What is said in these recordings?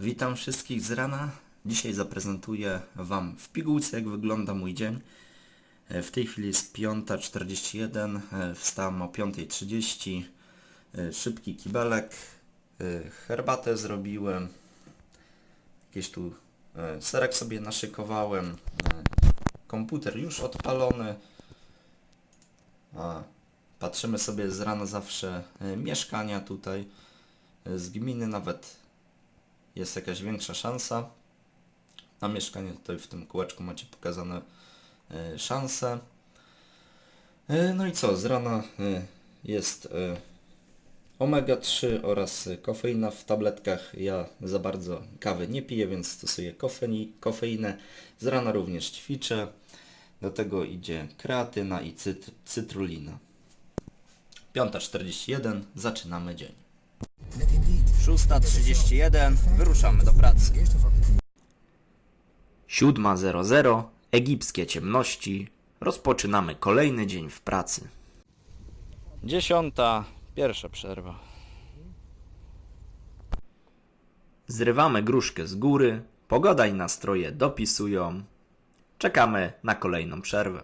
Witam wszystkich z rana. Dzisiaj zaprezentuję Wam w pigułce jak wygląda mój dzień. E, W tej chwili jest 5.41, e, wstałem o 5.30, e, szybki kibelek, herbatę zrobiłem, jakieś tu serek sobie naszykowałem, komputer już odpalony, patrzymy sobie z rana zawsze mieszkania tutaj, z gminy nawet jest jakaś większa szansa. Na mieszkanie tutaj w tym kółeczku macie pokazane e, szanse. E, No i co, z rana e, jest e, omega-3 oraz kofeina w tabletkach. Ja za bardzo kawy nie piję, więc stosuję kofeinę. Z rana również ćwiczę. Do tego idzie kreatyna i cyt, cytrulina. 5.41, zaczynamy dzień. 6.31, wyruszamy do pracy. 7.00, egipskie ciemności, rozpoczynamy kolejny dzień w pracy. 10. pierwsza przerwa. Zrywamy gruszkę z góry, pogoda i nastroje dopisują. Czekamy na kolejną przerwę.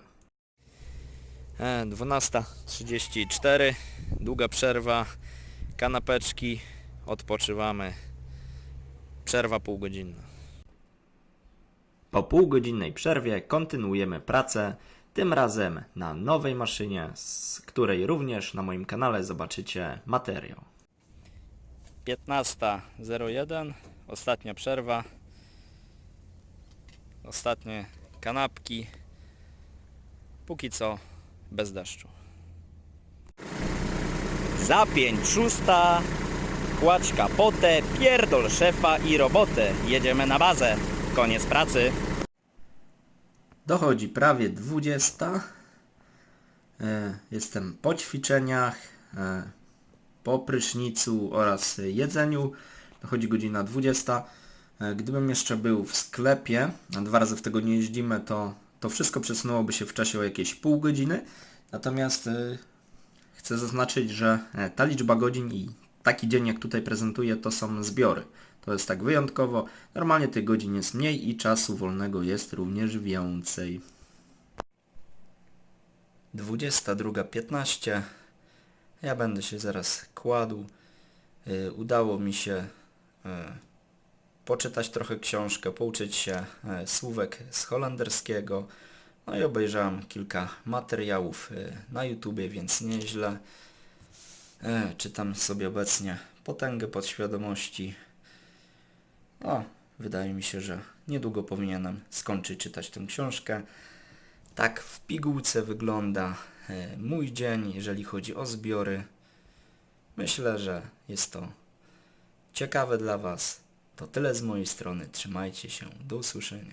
12.34, długa przerwa, kanapeczki, odpoczywamy. Przerwa półgodzinna. Po półgodzinnej przerwie kontynuujemy pracę, tym razem na nowej maszynie, z której również na moim kanale zobaczycie materiał. 15.01, ostatnia przerwa, ostatnie kanapki, póki co bez deszczu. Zapięć szósta, kładź kapotę, pierdol szefa i robotę. Jedziemy na bazę. Koniec pracy. Dochodzi prawie 20. E, Jestem po ćwiczeniach, e, po prysznicu oraz jedzeniu. Dochodzi godzina 20. E, Gdybym jeszcze był w sklepie, a dwa razy w tygodniu jeździmy, to, to wszystko przesunęłoby się w czasie o jakieś pół godziny. Natomiast chcę zaznaczyć, że ta liczba godzin i taki dzień jak tutaj prezentuję to są zbiory. To jest tak wyjątkowo. Normalnie tych godzin jest mniej i czasu wolnego jest również więcej. 22.15 Ja będę się zaraz kładł. Y, Udało mi się y, poczytać trochę książkę, pouczyć się y, słówek z holenderskiego. No i obejrzałem kilka materiałów na YouTubie, więc nieźle. E, czytam sobie obecnie Potęgę Podświadomości. O, wydaje mi się, że niedługo powinienem skończyć czytać tę książkę. Tak w pigułce wygląda e, mój dzień, jeżeli chodzi o zbiory. Myślę, że jest to ciekawe dla Was. To tyle z mojej strony. Trzymajcie się. Do usłyszenia.